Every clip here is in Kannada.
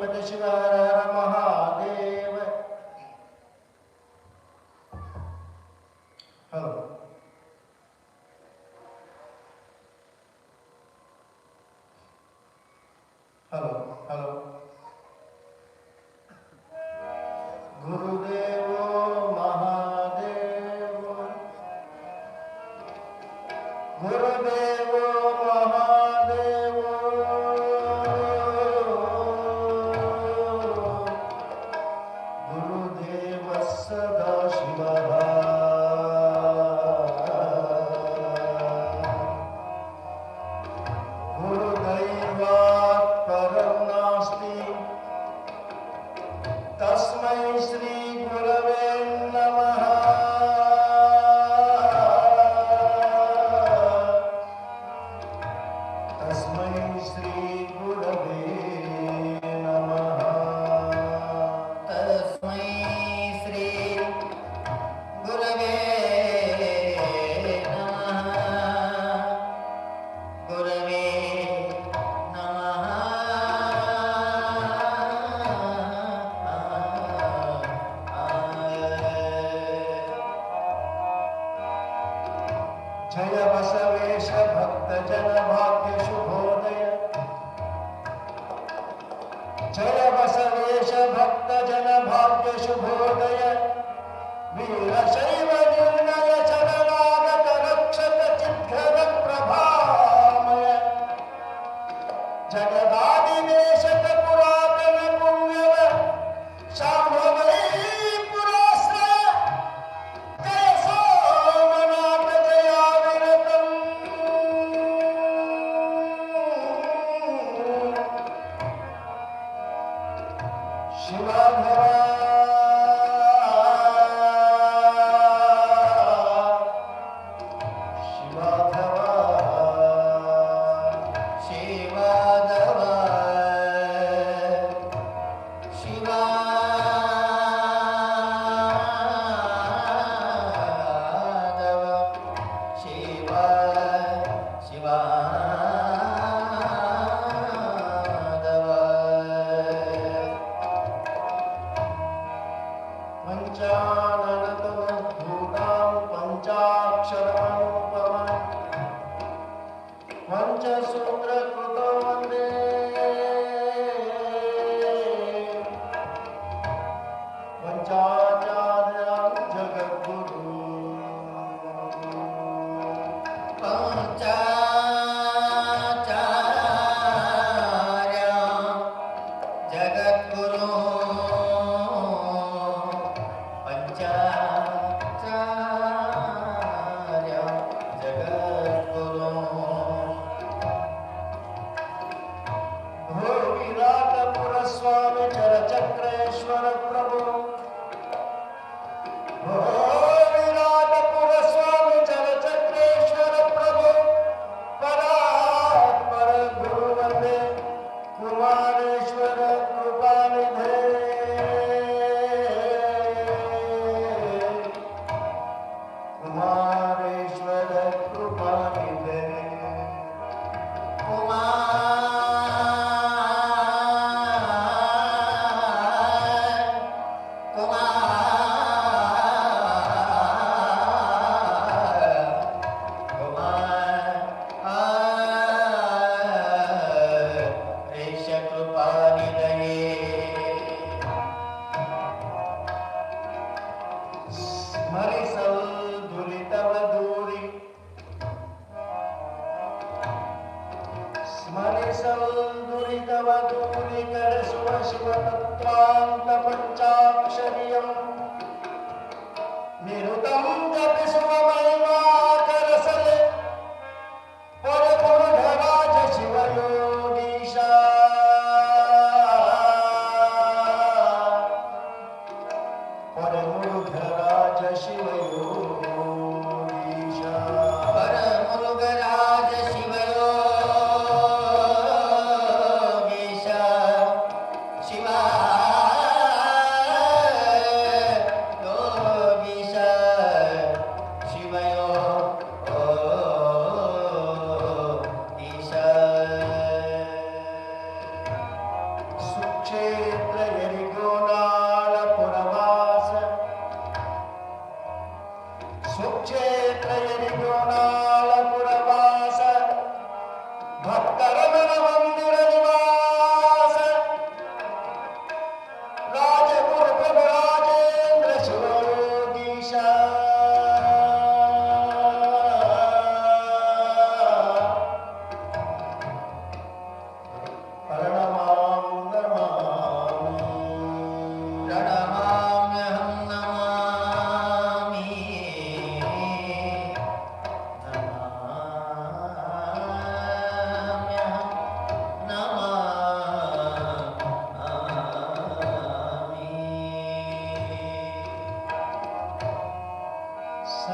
pada shivara जन भाग्य शुभोदय। वीर शैव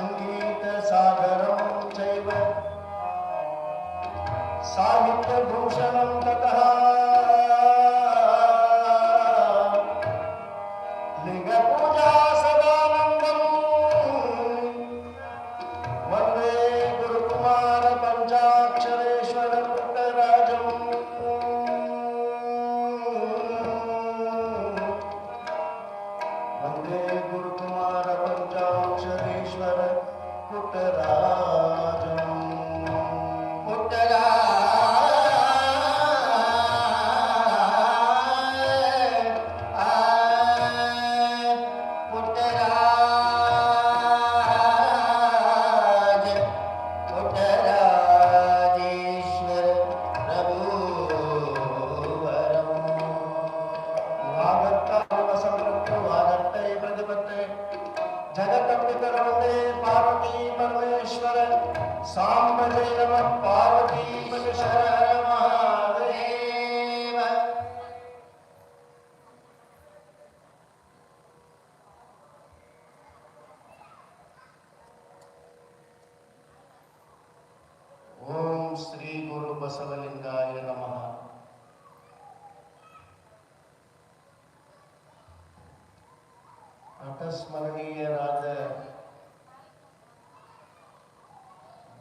संगीत सागर साहित्य भूषण तथा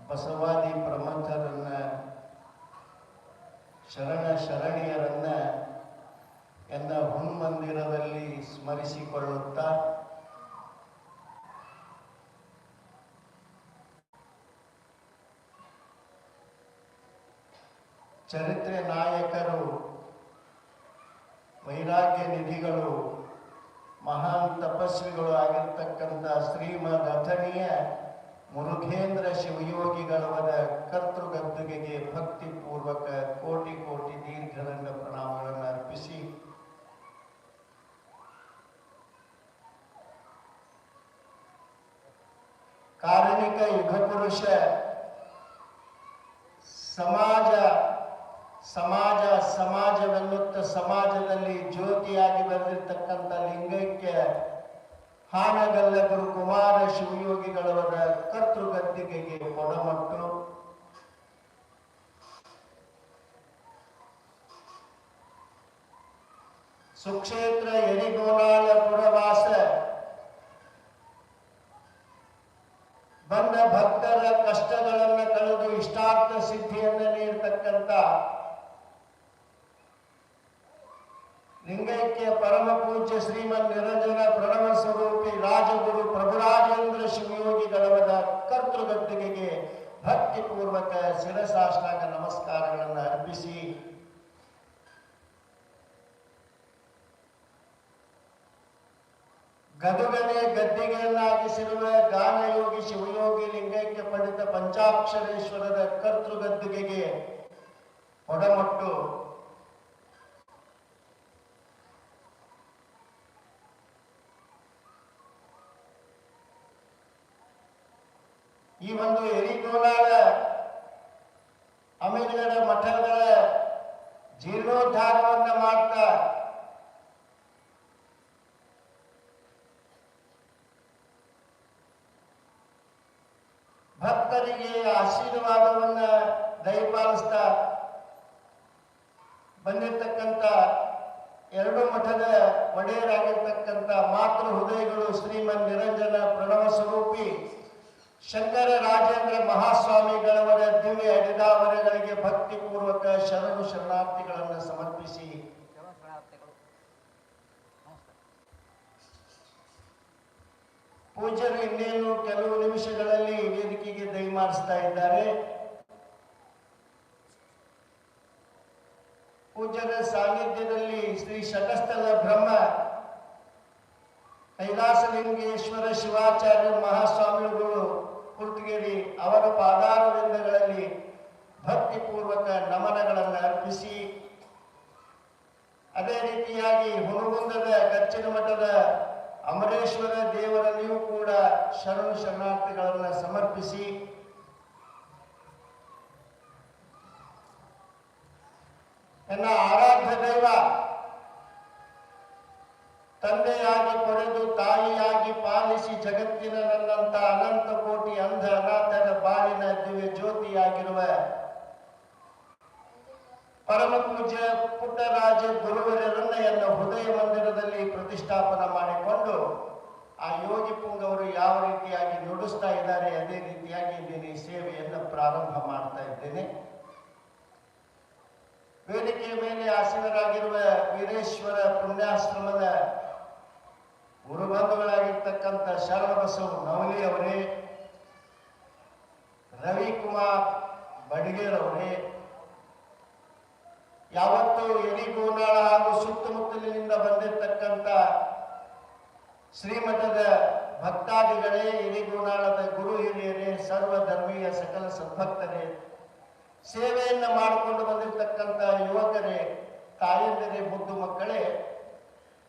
ಬಸವಾದಿ ಪ್ರಮಥರನ್ನ ಶರಣ ಶರಣಿಯರನ್ನ ಎಂದ ಹುಣ್ಮಂದಿರದಲ್ಲಿ ಸ್ಮರಿಸಿಕೊಳ್ಳುತ್ತಾ, ಚರಿತ್ರೆ ನಾಯಕರು, ವೈರಾಗ್ಯ ನಿಧಿಗಳು, ಮಹಾನ್ ತಪಸ್ವಿಗಳು ಆಗಿರ್ತಕ್ಕಂಥ ಶ್ರೀಮದ್ ಅಥಣಿಯ ಮುರುಘೇಂದ್ರ ಶಿವಯೋಗಿಗಳವರ ಕರ್ತೃಗದ್ದುಗೆಗೆ ಭಕ್ತಿಪೂರ್ವಕ ಕೋಟಿ ಕೋಟಿ ದೀರ್ಘದಂಡ ಪ್ರಣಾಮಗಳನ್ನು ಅರ್ಪಿಸಿ. ಕಾರಣಿಕ ಯುಗಪುರುಷ ಸಮಾಜ ಸಮಾಜ, ಸಮಾಜವೆನ್ನುತ್ತ ಸಮಾಜದಲ್ಲಿ ಜ್ಯೋತಿಯಾಗಿ ಬರೆದಿರ್ತಕ್ಕಂಥ ಲಿಂಗೈಕ್ಯ ಹಾನಗಲ್ಲ ಗುರು ಕುಮಾರ ಶಿವಯೋಗಿಗಳವರ ಕರ್ತೃಗದ್ದಿಗೆಗೆ ಮೊಣಮಟ್ಟು ಸುಕ್ಷೇತ್ರ ಎರಿಗೋನಾಳ ಪುರವಾಸ ಬಂದ ಭಕ್ತರ ಕಷ್ಟಗಳನ್ನು ಕಳೆದು ಇಷ್ಟಾರ್ಥ ಸಿದ್ಧಿಯನ್ನು ನೀಡತಕ್ಕಂಥ ಲಿಂಗೈಕ್ಯ ಪರಮ ಪೂಜ್ಯ ನಿರಂಜನ ಪ್ರಣವ ಸ್ವರೂಪಿ ರಾಜಗುರು ಪ್ರಭುರಾಜೇಂದ್ರ ಶಿವಯೋಗಿಗಳವರ ಕರ್ತೃಗದ್ದಿಗೆಗೆ ಭಕ್ತಿಪೂರ್ವಕ ಶಿರಸಾಷ್ಟಾಂಗ ನಮಸ್ಕಾರಗಳನ್ನು ಅರ್ಪಿಸಿ. ಗದುಗನೆ ಗದ್ದಿಗೆಯನ್ನಾಗಿಸಿರುವ ಗಾನಯೋಗಿ ಶಿವಯೋಗಿ ಲಿಂಗೈಕ್ಯ ಪಂಡಿತ ಪಂಚಾಕ್ಷರೇಶ್ವರದ ಕರ್ತೃ ಗದ್ದುಗೆಗೆ ಒಡಮಟ್ಟು. ಈ ಒಂದು ಭಕ್ತರಿಗೆ ಆಶೀರ್ವಾದವನ್ನ ದಯಪಾಲಿಸ್ತಾ ಬಂದಿರತಕ್ಕಂತ ಎರಡು ಮಠದ ಒಡೆಯರಾಗಿರ್ತಕ್ಕಂಥ ಮಾತೃ ಹೃದಯಗಳು ಶ್ರೀಮನ್ ನಿರಂಜನ ಪ್ರಣವ ಸ್ವರೂಪಿ ಶಂಕರ ರಾಜೇಂದ್ರ ಮಹಾಸ್ವಾಮಿಗಳವರ ದಿವ್ಯ ಅಡಿದಾವರೆಗಳಿಗೆ ಭಕ್ತಿಪೂರ್ವಕ ಶರಣು ಶರಣಾರ್ಥಿಗಳನ್ನು ಸಮರ್ಪಿಸಿ ಪೂಜ್ಯರು ಇನ್ನೇನು ಕೆಲವು ನಿಮಿಷಗಳಲ್ಲಿ ವೇದಿಕೆಗೆ ದಯಮಾಡಿಸ್ತಾ ಇದ್ದಾರೆ. ಪೂಜ್ಯರ ಸಾನ್ನಿಧ್ಯದಲ್ಲಿ ಶ್ರೀ ಶತಸ್ಥಲ ಬ್ರಹ್ಮ ಕೈಲಾಸಲಿಂಗೇಶ್ವರ ಶಿವಾಚಾರ್ಯ ಮಹಾಸ್ವಾಮಿಗಳು, ಕುರ್ತುಗೇರಿ ಅವರ ಪಾದಾರವಿಂದಗಳಲ್ಲಿ ಭಕ್ತಿಪೂರ್ವಕ ನಮನಗಳನ್ನು ಅರ್ಪಿಸಿ, ಅದೇ ರೀತಿಯಾಗಿ ಹುಣಗುಂದದ ಕಚ್ಚಿನ ಮಠದ ಅಮರೇಶ್ವರ ದೇವರಲ್ಲಿಯೂ ಕೂಡ ಶರಣು ಶರಣಾರ್ಥಿಗಳನ್ನು ಸಮರ್ಪಿಸಿ. ನನ್ನ ಆರಾಧ್ಯ ದೈವ, ತಂದೆಯಾಗಿ ಪಡೆದು ತಾಯಿಯಾಗಿ ಪಾಲಿಸಿ ಜಗತ್ತಿನ ನನ್ನಂತ ಅನಂತ ಕೋಟಿ ಅಂಧ ಅನಾಥರ ಬಾಳಿನ ದಿವ್ಯ ಜ್ಯೋತಿಯಾಗಿರುವ ಪರಮ ಪೂಜ್ಯ ಪುಟ್ಟರಾಜ ಗುರುವರನ್ನ ಹೃದಯ ಮಂದಿರದಲ್ಲಿ ಪ್ರತಿಷ್ಠಾಪನ ಮಾಡಿಕೊಂಡು ಆ ಯೋಗಿ ಪುಂಗವರು ಯಾವ ರೀತಿಯಾಗಿ ನುಡಿಸ್ತಾ ಇದ್ದಾರೆ, ಅದೇ ರೀತಿಯಾಗಿ ಇಂದಿನ ಸೇವೆಯನ್ನು ಪ್ರಾರಂಭ ಮಾಡ್ತಾ ಇದ್ದೇನೆ. ವೇದಿಕೆಯ ಮೇಲೆ ಆಸೀನರಾಗಿರುವ ವೀರೇಶ್ವರ ಪುಣ್ಯಾಶ್ರಮದ ಗುರುಬಂಧುಗಳಾಗಿರ್ತಕ್ಕಂಥ ಶರಣಬಸವ ನವಲಿ ಅವರೇ, ರವಿಕುಮಾರ್ ಬಡಿಗೇರ್ ಅವರೇ ಯಾವತ್ತು ಎಲಿಗೋನಾಳ ಹಾಗೂ ಸುತ್ತಮುತ್ತಲಿನಿಂದ ಬಂದಿರತಕ್ಕಂಥ ಶ್ರೀಮಠದ ಭಕ್ತಾದಿಗಳೇ ಎಲಿಗೋನಾಳದ ಗುರು ಹಿರಿಯರೇ, ಸರ್ವ ಧರ್ಮೀಯ ಸಕಲ ಸದ್ಭಕ್ತರೇ ಸೇವೆಯನ್ನ ಮಾಡಿಕೊಂಡು ಬಂದಿರತಕ್ಕಂಥ ಯುವಕರೇ, ತಾಯಂದಿರೇ ಬುದ್ಧ ಮಕ್ಕಳೇ,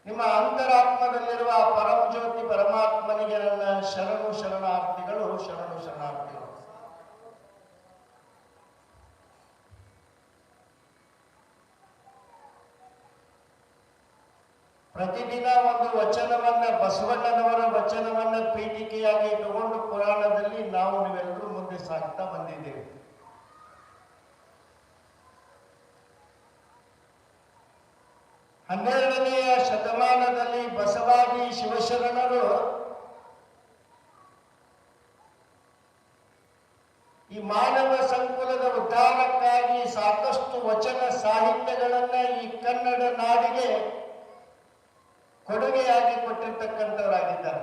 ನಿಮ್ಮ ಅಂತರಾತ್ಮದಲ್ಲಿರುವ ಆ ಪರಮ ಜ್ಯೋತಿ ಪರಮಾತ್ಮನಿಗೆ ನನ್ನ ಶರಣು ಶರಣಾರ್ಥಿಗಳು ಶರಣು ಶರಣಾರ್ಥಿಗಳು. ಪ್ರತಿದಿನ ಒಂದು ವಚನವನ್ನ ಬಸವಣ್ಣನವರ ವಚನವನ್ನ ಪೀಠಿಕೆಯಾಗಿ ಇಟ್ಟುಕೊಂಡು ಪುರಾಣದಲ್ಲಿ ನಾವು ನೀವೆಲ್ಲರೂ ಮುಂದೆ ಸಾಗ್ತಾ ಬಂದಿದ್ದೇವೆ ಹನ್ನೆರಡನೆಯ ಶತಮಾನದಲ್ಲಿ ಬಸವಾದಿ ಶಿವಶರಣರು ಈ ಮಾನವ ಸಂಕುಲದ ಉದ್ಧಾರಕ್ಕಾಗಿ ಸಾಕಷ್ಟು ವಚನ ಸಾಹಿತ್ಯಗಳನ್ನ ಈ ಕನ್ನಡ ನಾಡಿಗೆ ಕೊಡುಗೆಯಾಗಿ ಕೊಟ್ಟಿರ್ತಕ್ಕಂಥವರಾಗಿದ್ದಾರೆ.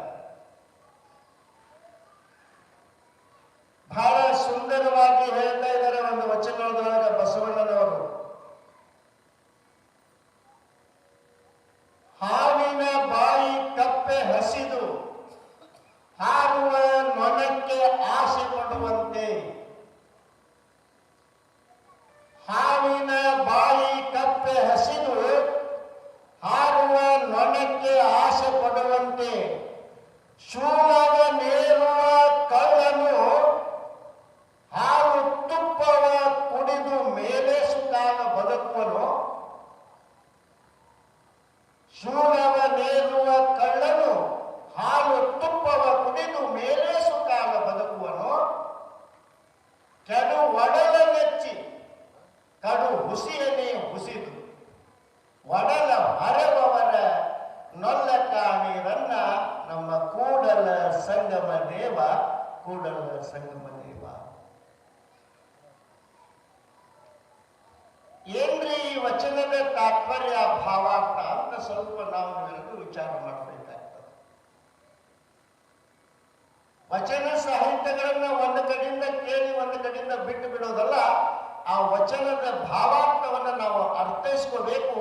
ಬಹಳ ಸುಂದರವಾಗಿ ಹೇಳ್ತಾ ಇದ್ದಾರೆ ಒಂದು ವಚನದೊಳಗೆ ಬಸವಣ್ಣನವರು ಹಾವಿನ ಬಾಯಿ ಕಪ್ಪೆ ಹಸಿದು ಹಾರುವ ನೊಣಕ್ಕೆ ಆಸೆ ಪಡುವಂತೆ ಹಾವಿನ ಬಾಯಿ ಕಪ್ಪೆ ಹಸಿದು ಹಾರುವ ನೊಣಕ್ಕೆ ಆಸೆ ಪಡುವಂತೆ ಶೂಲವ ನೇರುವ ಕಳ್ಳನು ಹಾವು ತುಪ್ಪವ ಕುಡಿದು ಮೇಲೆ ಸುತ್ತಾಗ ಬದುಕುವನು ಶೂಲವ ನೇರುವ ಕಳ್ಳನು ಹಾಲು ತುಪ್ಪವ ಕುಡಿದು ಮೇಲೆ ಸುತ್ತಾಗ ಬದುಕುವನು ಕೆಡು ಒಡಲ ನೆಚ್ಚಿ ಕಡು ಹುಸಿಯನ್ನೇ ಹುಸಿದು ಒಡಲ ಹರವವರ ನೊಲ್ಲ ಕಾಣಿರನ್ನ ನಮ್ಮ ಕೂಡಲ ಸಂಗಮ ದೇವ ಕೂಡಲ ಸಂಗಮ ದೇವ ಏನ್ರಿ ಈ ವಚನದ ತಾತ್ಪರ್ಯ ಭಾವಾರ್ಥ ಅಂತ ಸ್ವಲ್ಪ ನಾವು ಎಲ್ಲರೂ ವಿಚಾರ ಮಾಡಬೇಕಾಗ್ತದೆ ವಚನ ಸಾಹಿತ್ಯಗಳನ್ನ ಒಂದು ಕಡೆಯಿಂದ ಕೇಳಿ ಒಂದು ಕಡೆಯಿಂದ ಬಿಟ್ಟು ಬಿಡೋದಲ್ಲ ಆ ವಚನದ ಭಾವಾರ್ಥವನ್ನು ನಾವು ಅರ್ಥೈಸ್ಕೋಬೇಕು,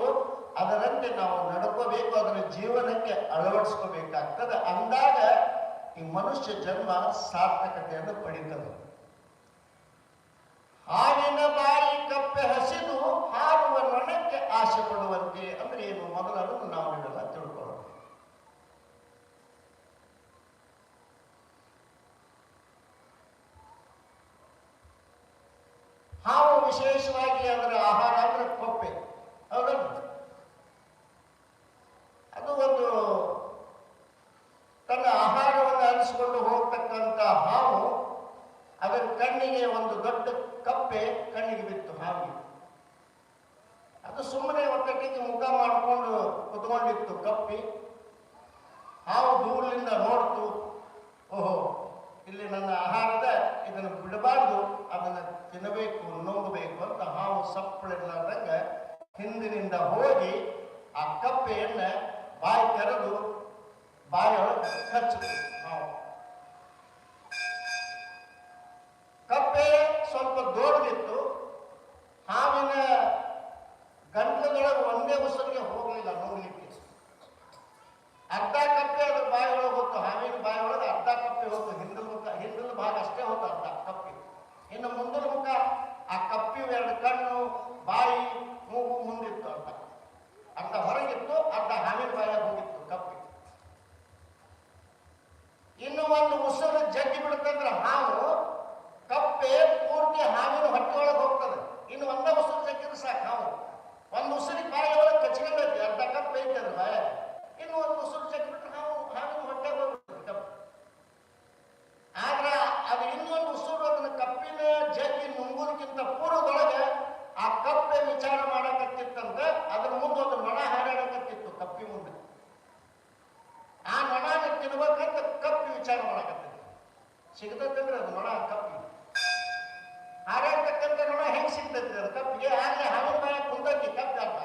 ಅದರಂತೆ ನಾವು ನಡ್ಕೋಬೇಕು ಅದರ ಜೀವನಕ್ಕೆ ಅಳವಡಿಸ್ಕೋಬೇಕಾಗ್ತದೆ. ಅಂದಾಗ ಈ ಮನುಷ್ಯ ಜನ್ಮ ಸಾರ್ಥಕತೆಯನ್ನು ಪಡೀತದೆ. ಹಾಲಿನ ಬಾಯಿ ಕಪ್ಪೆ ಹಸಿದು ಹಾರುವ ನೊಣಕ್ಕೆ ಆಸೆ ಪಡುವಂತೆ ಅಂದ್ರೆ ಏನು? ಮೊದಲನ್ನು ನಾವು ನೀವೆಲ್ಲ ತಿಳ್ಕೊಳ್ಳೋಣ ಹಾವು ವಿಶೇಷವಾಗಿ ಅದರ ಆಹಾರ ಅಂದ್ರೆ ಕೊಪ್ಪೆ ಹೌದಲ್ಲ ಅದು ಒಂದು ತನ್ನ ಆಹಾರವನ್ನು ಅನಿಸಿಕೊಂಡು ಹೋಗ್ತಕ್ಕಂಥ ಹಾವು ಅದರ ಕಣ್ಣಿಗೆ ಒಂದು ದೊಡ್ಡ ಕಪ್ಪೆ ಕಣ್ಣಿಗೆ ಬಿತ್ತು ಹಾವಿಗೆ ಅದು ಸುಮ್ಮನೆ ಒಟ್ಟಕ್ಕೆ ಮುಖ ಮಾಡಿಕೊಂಡು ಕುತ್ಕೊಂಡಿತ್ತು ಕಪ್ಪಿ. ಹಾವು ದೂರದಿಂದ ನೋಡ್ತು, ಓಹೋ, ಇಲ್ಲಿ ನನ್ನ ಆಹಾರದ ಇದನ್ನು ಬಿಡಬಾರ್ದು, ಅದನ್ನು ತಿನ್ನಬೇಕು, ನುಂಗಬೇಕು ಅಂತ ಹಾವು ಸಪ್ಪಳಿರ್ಲಾರ್ದಂಗ ಹಿಂದಿನಿಂದ ಹೋಗಿ ಆ ಕಪ್ಪೆಯನ್ನ ಬಾಯಿ ತೆರೆದು ಬಾಯೊಳಗೆ ಕಚ್ಚಿತು ಹಾವು. ಕಪ್ಪೆ ಸ್ವಲ್ಪ ದೊಡ್ಡದಿತ್ತು ಹಾವಿನ ಗಂಟಲೊಳಗೆ ಒಂದೇ ಉಸಿರಿಗೆ ಹೋಗಲಿಲ್ಲ ನೋಡ್ಲಿಕ್ಕೆ. ಅರ್ಧ ಕಪ್ಪೆ ಅದ್ರ ಬಾಯಿಯೊಳಗೆ ಹೋಗ್ತು. ಹಾವಿನ ಬಾಯಿಯೊಳಗೆ ಅರ್ಧ ಕಪ್ಪೆ ಹೋಗ್ತು. ಹಿಂದಲ ಮುಖ ಹಿಂದಿನ ಭಾಗ ಅಷ್ಟೇ ಹೋಗ್ತು ಅರ್ಧ ಕಪ್ಪೆ. ಇನ್ನು ಮುಂದಿನ ಮುಖ, ಆ ಕಪ್ಪಿ ಎರಡು ಕಣ್ಣು, ಬಾಯಿ, ಮೂಗು ಮುಂದಿತ್ತು ಅರ್ಧ. ಅರ್ಧ ಹೊರಗಿತ್ತು, ಅರ್ಧ ಹಾವಿನ ಬಾಯಿಗೆ ಹೋಗಿತ್ತು ಕಪ್ಪಿ ಇನ್ನು ಒಂದು ಉಸಿರು ಜಗ್ಗಿ ಬಿಡುತ್ತಂದ್ರೆ ಹಾವು ಕಪ್ಪೆ ಪೂರ್ತಿ ಹಾವಿನ ಹೊಟ್ಟೆ ಒಳಗೆ ಹೋಗ್ತದೆ ಇನ್ನು ಒಂದೇ ಉಸಿರು ಜಗ್ಗಿದ್ರೆ ಸಾಕು ಹಾವು ಒಂದು ಉಸಿರಿಗೆ ಬಾಯಿ ಒಳಗೆ ಕಚ್ಕೊಂಡೈತಿ ಅರ್ಧ ಕಪ್ಪೆ ಐತೆ ಅದ್ರ ಬಾಯ ಇನ್ನು ಒಂದು ಉಸಿರು ಜಗ್ಗಿಬಿಟ್ರೆ ಹಾವು ಹಾವಿನ ಹೊಟ್ಟೆಗೆ ಹೋಗ್ಬಿಡ್ತದೆ ಕಪ್ಪು ಆದ್ರೆ ಅದು ಇನ್ನೊಂದು ಉಸಿರು ಅದನ್ನ ಕಪ್ಪಿನ ಜಗ್ಗಿ ನುಂಗುದಕ್ಕಿಂತ ಪೂರ್ವದೊಳಗೆ ಆ ಕಪ್ಪೆ ವಿಚಾರ ಮಾಡಕತ್ತಿತ್ತಂತ ಅದ್ರ ಮುಂದೆ ಒಂದು ನೊಣ ಹಾರಾಡಕತ್ತಿತ್ತು ಕಪ್ಪಿ ಮುಂದೆ ಆ ನೊಣನ ತಿನ್ಬೇಕಂತ ಕಪ್ಪಿ ವಿಚಾರ ಮಾಡಕತ್ತಿತ್ತು ಸಿಗತೈತಂದ್ರೆ ಅದು ನೊಣ ಕಪ್ಪಿ. ಹಾಗಾಗ್ತಕ್ಕಂಥ ನೊಣ ಹೆಂಗ್ ಸಿಗ್ತೈತಿ ಅದು ಕಪ್ಪಿಗೆ ಆಗ್ಲೇ ಹಾವಿನ ಮನೆ ಕುಂದೈತಿ ಕಪ್ಪಿ ಅರ್ಥ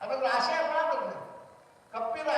ಅದ್ರಲ್ಲಿ ಆಶಯ ಮಾಡೋದು ಕಪ್ಪಿನ